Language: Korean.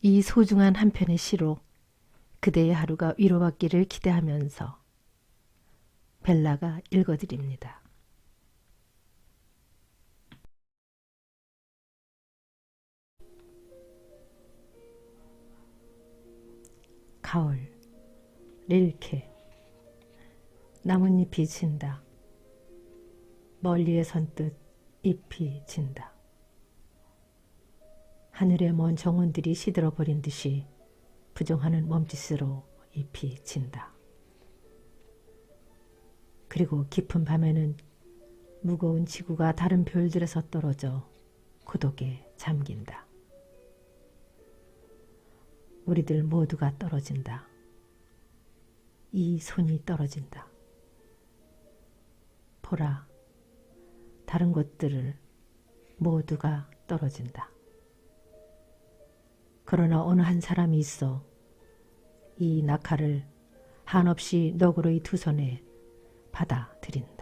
이 소중한 한 편의 시로 그대의 하루가 위로받기를 기대하면서 벨라가 읽어드립니다. 가을 릴케 나뭇잎이 진다. 멀리에 선뜻 잎이 진다. 하늘의 먼 정원들이 시들어 버린 듯이 부정하는 몸짓으로 잎이 진다. 그리고 깊은 밤에는 무거운 지구가 다른 별들에서 떨어져 고독에 잠긴다. 우리들 모두가 떨어진다. 이 손이 떨어진다. 보라, 다른 것들을 모두가 떨어진다. 그러나 어느 한 사람이 있어 이 낙하를 한없이 너그러이 두 손에 받아들인다.